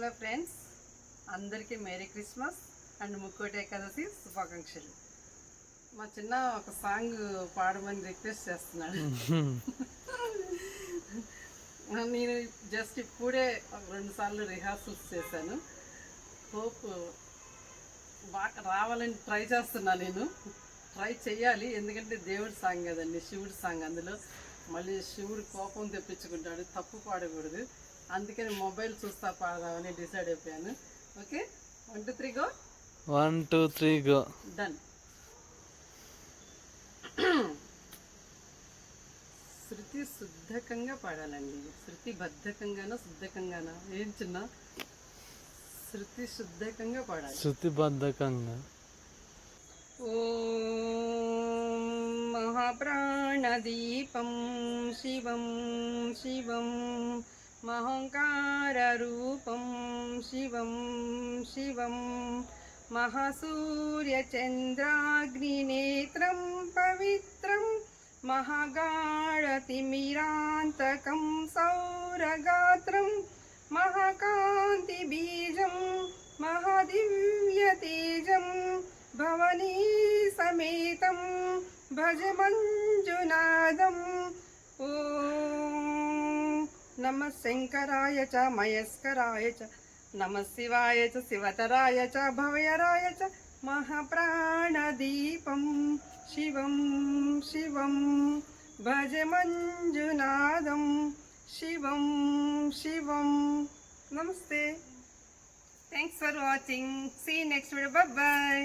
Hello friends అందరికీ Merry Christmas and Mukkoti Ekadashi శుభాకాంక్షలు. మా చిన్న ఒక సాంగ్ పాడమని రిక్వెస్ట్ చేస్తున్నాడు. నేను జస్ట్ ఇప్పుడే రెండు సార్లు రిహార్సల్స్ చేశాను. హోప్ బాగా రావాలని ట్రై చేస్తున్నా నేను. ట్రై చెయ్యాలి ఎందుకంటే దేవుడి సాంగ్ కదండి శివుడి సాంగ్ అందులో. మళ్ళీ శివుడు కోపం తెప్పించుకుంటాడు తప్పు పాడకూడదు. అందుకని మొబైల్ చూస్తా పాడదామని డిసైడ్ అయిపోయాను. Okay? One two three go one two three go done శృతి శుద్ధకంగా పాడాలండి. శృతి బద్ధకంగానా శుద్ధకంగానా? ఏం చిన్న? శృతి శుద్ధకంగా పాడాలి. శృతిబద్ధకంగా ఓం महाप्राणदीपं शिवं शिवं महङ्काररूपं शिवं शिवं महासूर्यचन्द्राग्निनेत्रं पवित्रं महागाढतिमिरान्तकं सौरगात्रं महाकान्तिबीजं महादिव्यतेजं भवनी समेतं భజ మంజునాదం. ఓం నమ శంకరాయ చ మయస్కరాయ చ నమ శివాయ చ శివతరాయ చ భవయరాయ చ మహాప్రాణదీపం శివం శివం భజ మంజునాదం. శివం శివం. నమస్తే. Thanks for watching see next video bye